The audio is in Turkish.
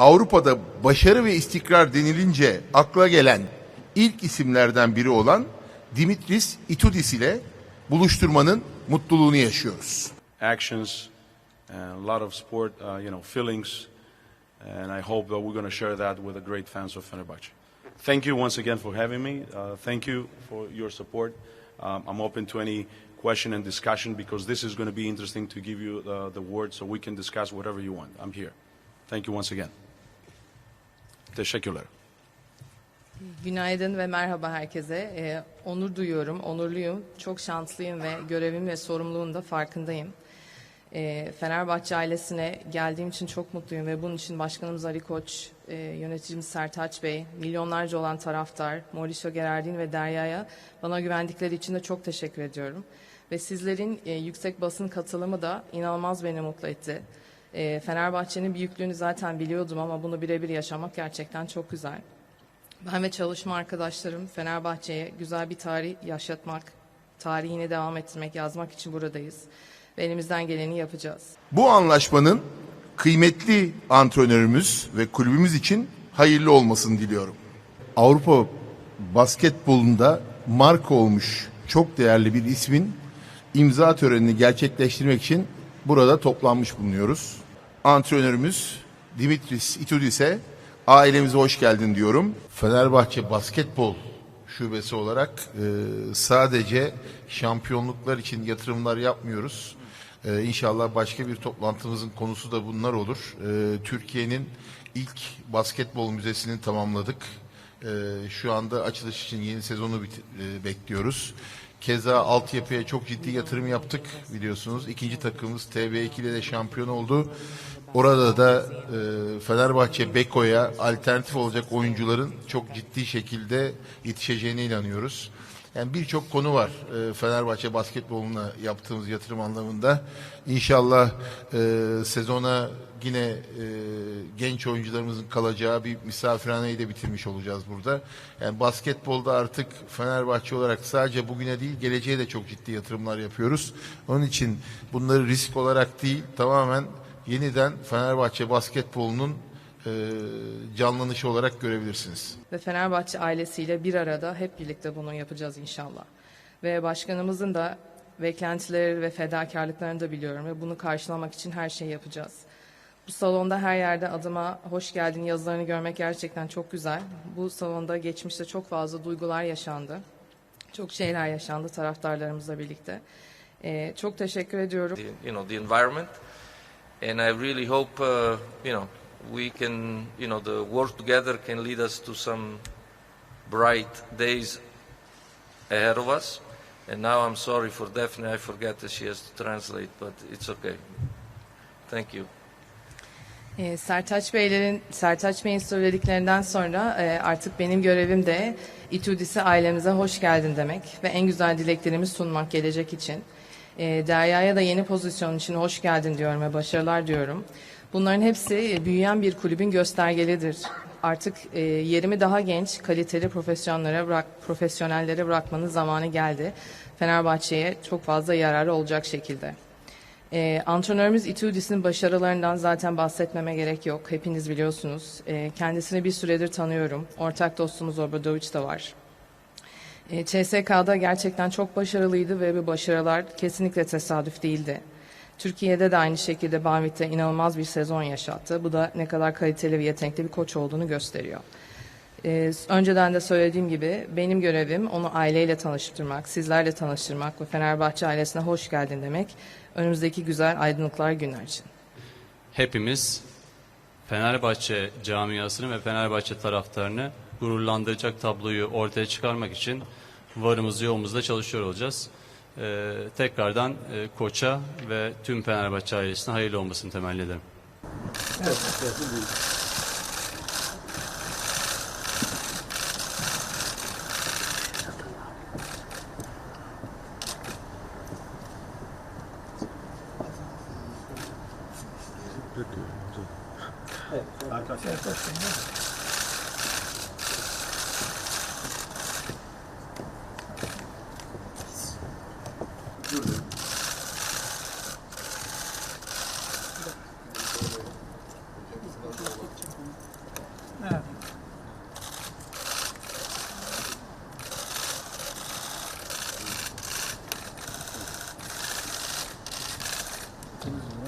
Avrupa'da başarı ve istikrar denilince akla gelen ilk isimlerden biri olan Dimitris Itudis ile buluşturmanın mutluluğunu yaşıyoruz. actions a lot of sport, uh, you know, feelings. And I hope that we're going to share that with the great fans of Fenerbahce. Thank you once again for having me. Uh, thank you for your support. Um, I'm open to any question and discussion because this is going to be interesting to give you the, the word so we can discuss whatever you want. I'm here. Thank you once again. Teşekkürler. Günaydın ve merhaba herkese. Ee, onur duyuyorum, onurluyum, çok şanslıyım ve görevim ve sorumluluğun da farkındayım. Ee, Fenerbahçe ailesine geldiğim için çok mutluyum ve bunun için başkanımız Ali Koç, e, yöneticimiz Sertaç Bey, milyonlarca olan taraftar, Mauricio Gerardin ve Derya'ya bana güvendikleri için de çok teşekkür ediyorum. Ve sizlerin e, yüksek basın katılımı da inanılmaz beni mutlu etti. E, Fenerbahçe'nin büyüklüğünü zaten biliyordum ama bunu birebir yaşamak gerçekten çok güzel. Ben ve çalışma arkadaşlarım Fenerbahçe'ye güzel bir tarih yaşatmak, tarihini devam ettirmek, yazmak için buradayız. Ve elimizden geleni yapacağız. Bu anlaşmanın kıymetli antrenörümüz ve kulübümüz için hayırlı olmasını diliyorum. Avrupa basketbolunda marka olmuş çok değerli bir ismin imza törenini gerçekleştirmek için burada toplanmış bulunuyoruz. Antrenörümüz Dimitris Itudis'e ailemize hoş geldin diyorum. Fenerbahçe basketbol şubesi olarak e, sadece şampiyonluklar için yatırımlar yapmıyoruz. E, inşallah başka bir toplantımızın konusu da bunlar olur. E, Türkiye'nin ilk basketbol müzesini tamamladık. E, şu anda açılış için yeni sezonu bit- e, bekliyoruz. Keza altyapıya çok ciddi yatırım yaptık biliyorsunuz. İkinci takımımız TB2 ile de şampiyon oldu. Orada da e, Fenerbahçe Beko'ya alternatif olacak oyuncuların çok ciddi şekilde yetişeceğine inanıyoruz. Yani birçok konu var e, Fenerbahçe basketboluna yaptığımız yatırım anlamında. İnşallah e, sezona yine e, genç oyuncularımızın kalacağı bir misafirhaneyi de bitirmiş olacağız burada. Yani basketbolda artık Fenerbahçe olarak sadece bugüne değil geleceğe de çok ciddi yatırımlar yapıyoruz. Onun için bunları risk olarak değil tamamen yeniden Fenerbahçe basketbolunun e, canlanışı olarak görebilirsiniz. Ve Fenerbahçe ailesiyle bir arada hep birlikte bunu yapacağız inşallah. Ve başkanımızın da beklentileri ve fedakarlıklarını da biliyorum ve bunu karşılamak için her şeyi yapacağız. Bu salonda her yerde adıma hoş geldin yazılarını görmek gerçekten çok güzel. Bu salonda geçmişte çok fazla duygular yaşandı. Çok şeyler yaşandı taraftarlarımızla birlikte. Ee, çok teşekkür ediyorum. the, you know the environment and i really hope uh, you know we can you know the work together can lead us to some bright days ahead of us. And now i'm sorry for daphne i forget that she has to translate but it's okay. Thank you. Ee, Sertaç Beylerin Sertaç Bey'in söylediklerinden sonra e, artık benim görevim de İtudis'e ailemize hoş geldin demek ve en güzel dileklerimi sunmak gelecek için. E, Derya'ya da yeni pozisyon için hoş geldin diyorum ve başarılar diyorum. Bunların hepsi e, büyüyen bir kulübün göstergelidir. Artık e, yerimi daha genç, kaliteli profesyonellere bırak, profesyonellere bırakmanın zamanı geldi. Fenerbahçe'ye çok fazla yararı olacak şekilde. Ee, antrenörümüz Itudis'in başarılarından zaten bahsetmeme gerek yok. Hepiniz biliyorsunuz. Ee, kendisini bir süredir tanıyorum. Ortak dostumuz Obradoviç de var. Ee, CSK'da gerçekten çok başarılıydı ve bu başarılar kesinlikle tesadüf değildi. Türkiye'de de aynı şekilde Banvit'te inanılmaz bir sezon yaşattı. Bu da ne kadar kaliteli ve yetenekli bir koç olduğunu gösteriyor. Ee, önceden de söylediğim gibi benim görevim onu aileyle tanıştırmak, sizlerle tanıştırmak ve Fenerbahçe ailesine hoş geldin demek. Önümüzdeki güzel aydınlıklar günler için. hepimiz Fenerbahçe camiasını ve Fenerbahçe taraftarını gururlandıracak tabloyu ortaya çıkarmak için varımız yoğumuzda çalışıyor olacağız. Ee, tekrardan e, Koç'a ve tüm Fenerbahçe ailesine hayırlı olmasını temenni ederim. Evet, evet, evet. Evet. Evet. Olarak istiyoruz.